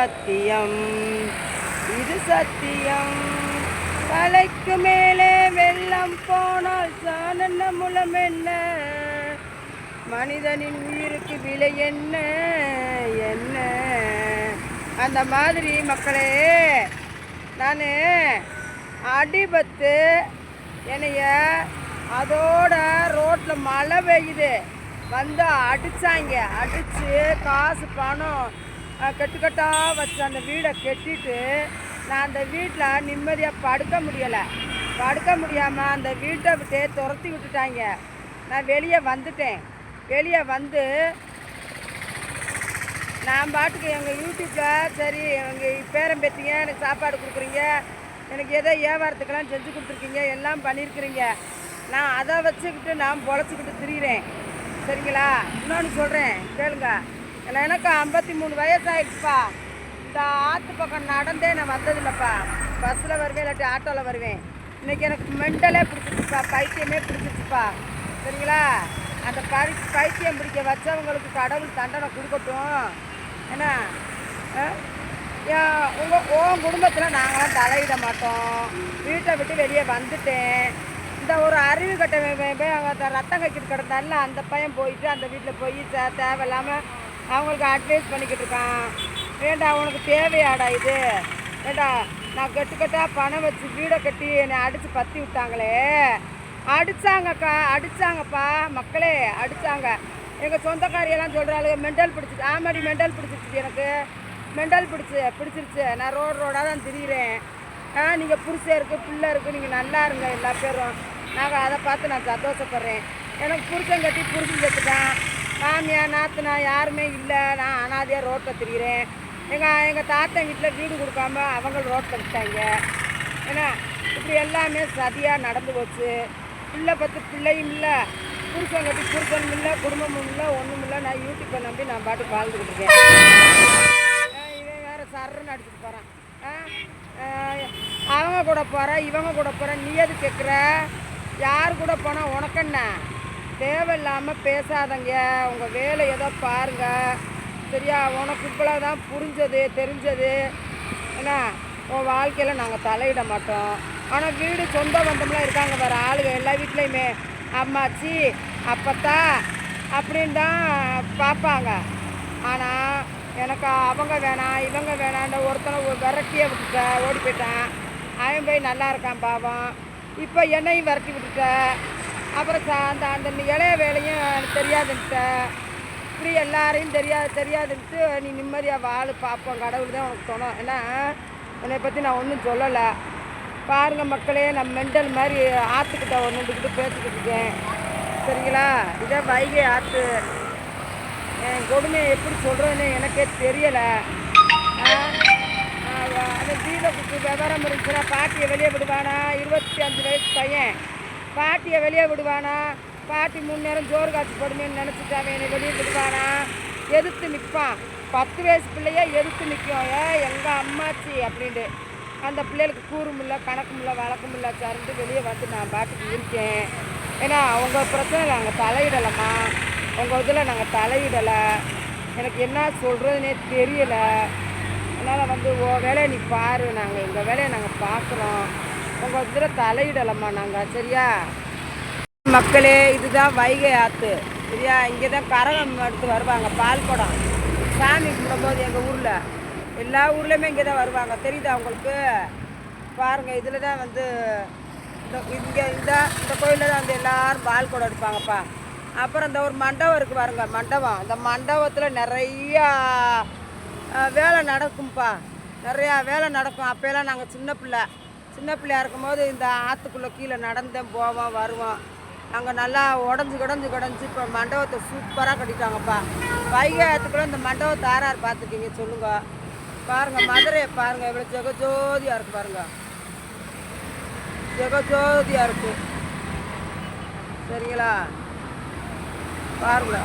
சத்தியம். இது சத்தியம். தலைக்கு மேலே வெள்ளம் போனால் சாணன மூலம் என்ன? மனிதனின் உயிருக்கு விலை என்ன? என்ன? அந்த மாதிரி மக்களே நான் அடிபத்து என்னைய அதோட ரோட்டில் மழை பெய்யுது. வந்து அடித்தாங்க அடித்து காசு பணம் கட்டுக்கட்டாக வச்சு அந்த வீடை கட்டிட்டு நான் அந்த வீட்டில் நிம்மதியாக படுக்க முடியலை. படுக்க முடியாமல் அந்த வீட்டை விட்டே துரத்தி விட்டுட்டாங்க. நான் வெளியே வந்துட்டேன். வெளியே வந்து நான் பாட்டுக்கு எங்கள் யூடியூப்பில் சரி எங்கள் பேரன் பேத்திங்க எனக்கு சாப்பாடு கொடுக்குறீங்க எனக்கு ஏதோ வியாபாரத்துக்கெல்லாம் செஞ்சு கொடுத்துருக்கீங்க எல்லாம் பண்ணியிருக்கிறீங்க நான் அதை வச்சுக்கிட்டு நான் பொழைச்சிக்கிட்டு திரியிறேன். சரிங்களா? இன்னொன்று சொல்கிறேன் கேளுங்க. இல்லை எனக்கு ஐம்பத்தி மூணு வயசாயிடுச்சுப்பா. இந்த ஆற்று பக்கம் நடந்தே நான் வந்ததில்லைப்பா. பஸ்ஸில் வருவேன் இல்லாட்டி ஆட்டோவில் வருவேன். இன்றைக்கி எனக்கு மெண்டலே பிடிச்சிருச்சுப்பா பைத்தியமே பிடிச்சிருச்சுப்பா. சரிங்களா? அந்த பரி பைத்தியம் பிடிக்க வச்சவங்களுக்கு கடவுள் தண்டனை கொடுக்கட்டும். என்ன? ஆ? ஏன் உங்கள் உன் குடும்பத்தில் நாங்களாம் தலையிட மாட்டோம். வீட்டை விட்டு வெளியே வந்துட்டேன். இந்த ஒரு அறிவு கட்ட ரத்தம் கக்கிட்டு கிடந்தால அந்த பையன் போயிட்டு அந்த வீட்டில் போய் தே- தேவையில்லாமல் அவங்களுக்கு அட்வைஸ் பண்ணிக்கிட்டு இருக்கான். ஏண்டா உனக்கு தேவையாடா இது? ஏண்டா நான் கட்டுக்கட்டா பணம் வச்சு வீடை கட்டி என்னை அடித்து பற்றி விட்டாங்களே. அடித்தாங்கக்கா அடித்தாங்கப்பா மக்களே அடித்தாங்க எங்கள் சொந்தக்காரியெல்லாம் சொல்கிறாளுங்க மெண்டல் பிடிச்சிச்சு ஆமாடி மெண்டல் பிடிச்சிருச்சு எனக்கு. மெண்டல் பிடிச்சி பிடிச்சிருச்சு. நான் ரோடு ரோடாக தான் திரியிறேன். ஆ நீங்கள் புருஷன் இருக்குது பிள்ளை இருக்குது நீங்கள் நல்லா இருங்க எல்லா பேரும். நாங்கள் அதை பார்த்து நான் சந்தோஷப்படுறேன். எனக்கு புருஷன் கட்டி புருஷன் கட்டுதான் சாமியா நாத்தனா யாருமே இல்லை. நான் அனாதையாக ரோட்டில் திரிகிறேன் எங்கள் எங்கள் தாத்தன் வீட்டில் வீடு கொடுக்காம அவங்க ரோட்டில் விட்டாங்க. ஏன்னா இப்படி எல்லாமே சதியாக நடந்து போச்சு. பிள்ளை பத்து பிள்ளையும் இல்லை. புருஷன் கட்டி புருஷனும் இல்லை குடும்பமும் இல்லை ஒன்றும் இல்லை. நான் யூடியூப்பை நம்பி நான் பாட்டுக்கு வாழ்ந்துக்கிட்டு இருக்கேன். இவன் வேறு சர்ன்னு அடிச்சுட்டு போகிறான் அவங்க கூட போகிறேன் இவங்க கூட போகிறேன் நீ எது கேட்குற யார் கூட போனால் உனக்கென்ன? தேவையில்லாமல் பேசாதங்க. உங்கள் வேலை ஏதோ பாருங்க. சரியா? உனக்கு இவ்வளோ தான் புரிஞ்சது தெரிஞ்சது. என்ன உன் வாழ்க்கையில் நாங்கள் தலையிட மாட்டோம். ஆனால் வீடு சொந்த பந்தம்லாம் இருக்காங்க வேறு ஆளுங்க எல்லா வீட்லேயுமே. அம்மாச்சி அப்பத்தா அப்படின்னு தான் பார்ப்பாங்க ஆனால் எனக்கு அவங்க வேணாம் இவங்க வேணான்ற ஒருத்தனை விரட்டியை விரட்டியே விட்டுட்ட ஓடி போயிட்டான். அவன் போய் நல்லா இருக்கான் பாவம். இப்போ என்னையும் விரட்டி விட்டுட்ட. அப்புறம் அந்த அந்த இளைய வேலையும் எனக்கு இப்படி எல்லாரையும் தெரியாது தெரியாதுன்ட்டு நீ நிம்மதியாக வாழு பார்ப்போம் கடவுள் தான் உனக்கு சொன்னோம் ஏன்னா என்னை பற்றி நான் ஒன்றும் சொல்லலை. பாருங்கள் மக்களே நான் மெண்டல் மாதிரி ஆற்றுக்கிட்ட ஒன்றுக்கிட்டு பேசிக்கிட்டு இருக்கேன். சரிங்களா? இதே வைகை ஆற்று என் கொடுமையை எப்படி சொல்கிறேன்னு எனக்கே தெரியலை. அந்த தீபத்துக்கு விவரம் இருந்துச்சுன்னா பாட்டியை வெளியே விடுவானா? இருபத்தி அஞ்சு வயசு பையன். பாட்டியை வெளியே விடுவானா? பாட்டி மூணு நேரம் ஜோறு காய்ச்சி போடுமேன்னு நினச்சிட்டாவே என்னை வெளியே விடுவானா? எதிர்த்து நிற்பான் பத்து வயசு பிள்ளையே எதிர்த்து நிற்கும் ஏ எங்கள் அம்மாச்சி அப்படின்ட்டு. அந்த பிள்ளைகளுக்கு கூறும் இல்லை கணக்கும் இல்லை வழக்கும் இல்லை சார்ந்து வெளியே வந்து நான் பாட்டுக்கு இருக்கேன். ஏன்னா உங்கள் பிரச்சனை நாங்கள் தலையிடலைம்மா. உங்கள் இதில் நாங்கள் தலையிடலை. எனக்கு என்ன சொல்கிறதுனே தெரியலை. அதனால் வந்து ஓ வேலையை நீ பாரு. நாங்கள் எங்கள் வேலையை நாங்கள் பார்க்குறோம். உங்கள் இதில் தலையிடலம்மா நாங்கள் சரியா? மக்களே இதுதான் வைகை ஆற்று சரியா? இங்கே தான் கரகம் எடுத்து வருவாங்க பால் குடம். சாமி கும்பிடும்போது எங்கள் ஊரில் எல்லா ஊர்லேயுமே இங்கே தான் வருவாங்க. தெரியுதா உங்களுக்கு? பாருங்கள் இதில் தான் வந்து இந்த இங்கே இந்த இந்த கோயிலில் தான் வந்து எல்லாரும் பால் குடம் எடுப்பாங்கப்பா. அப்புறம் இந்த ஒரு மண்டபம் இருக்குது பாருங்க மண்டபம். அந்த மண்டபத்தில் நிறையா வேலை நடக்கும்ப்பா நிறையா வேலை நடக்கும். அப்போயெல்லாம் நாங்கள் சின்ன பிள்ளை. சின்ன பிள்ளையா இருக்கும்போது இந்த ஆற்றுக்குள்ளே கீழே நடந்தேன் போவோம் வருவோம் நாங்கள் நல்லா உடஞ்சி குடஞ்சி குடஞ்சி இப்போ மண்டபத்தை சூப்பராக கட்டிட்டாங்கப்பா. வைகை ஆற்றுக்குள்ளே இந்த மண்டபத்தை ஆறார் பார்த்துருக்கீங்க சொல்லுங்கள் பாருங்கள் மதுரையை பாருங்கள் எவ்வளோ ஜெகஜோதியாக இருக்குது பாருங்கள் ஜெகஜோதியாக இருக்குது சரிங்களா? பாருங்களா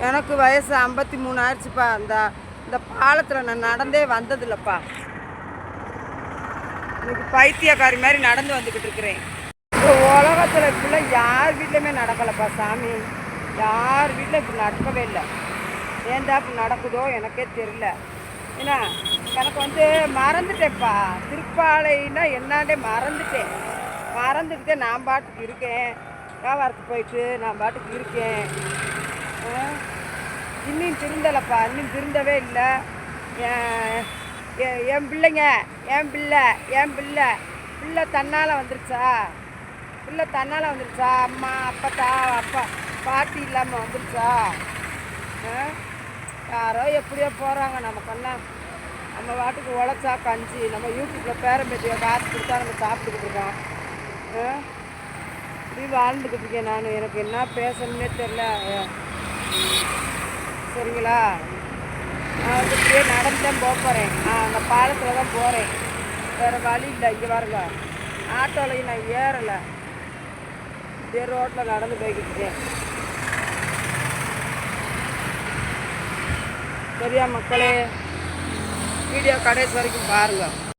எனக்கு வயசு ஐம்பத்தி மூணு ஆயிடுச்சுப்பா. அந்த இந்த பாலத்தில் நான் நடந்தே வந்ததில்லப்பா. இன்னைக்கு பைத்தியக்காரி மாதிரி நடந்து வந்துக்கிட்டு இருக்கிறேன். இந்த உலகத்தில் இப்படிலாம் யார் வீட்லையுமே நடக்கலைப்பா சாமி. யார் வீட்டில் இப்படி நடக்கவே இல்லை. ஏன்டா இப்படி நடக்குதோ எனக்கே தெரியல. ஏன்னா எனக்கு வந்து மறந்துட்டேன்ப்பா. திருப்பாலைன்னா என்னாண்டே மறந்துட்டேன். மறந்துக்கிட்டே நான் பாட்டுக்கு இருக்கேன். வியாபாரத்துக்கு போயிட்டு நான் பாட்டுக்கு இருக்கேன். இன்னும் திருந்தலைப்பா இன்னும் திருந்தவே இல்லை. என் என் என் பிள்ளைங்க என் பிள்ளை என் பிள்ளை. பிள்ளை தன்னால் வந்துருச்சா? பிள்ளை தன்னால் வந்துருச்சா? அம்மா அப்பத்தா அப்பா பாட்டி இல்லாமல் வந்துருச்சா? ஆ? யாரோ எப்படியோ போகிறாங்க நமக்கெல்லாம். நம்ம பாட்டுக்கு உழைச்சா கஞ்சி. நம்ம யூடியூப்பில் பேரம்பேட்டியை காசு கொடுத்தா நம்ம சாப்பிட்டுக்கிட்டு இருக்கோம். இப்படி வாழ்ந்துக்கிட்டு இருக்கேன் நான். எனக்கு என்ன பேசணுன்னே தெரில சரிங்களா? நான் வந்து இப்படியே நடந்துதான் போக போகிறேன் நான் அந்த பாலத்தில் தான் போகிறேன் வேறு வழி இல்லை இங்கே பாருங்க. ஆட்டோலையும் நான் ஏறலை. இதே ரோட்டில் நடந்து போய்கிட்டேன் சரியா மக்களே? வீடியோ கடைசி வரைக்கும் பாருங்கள்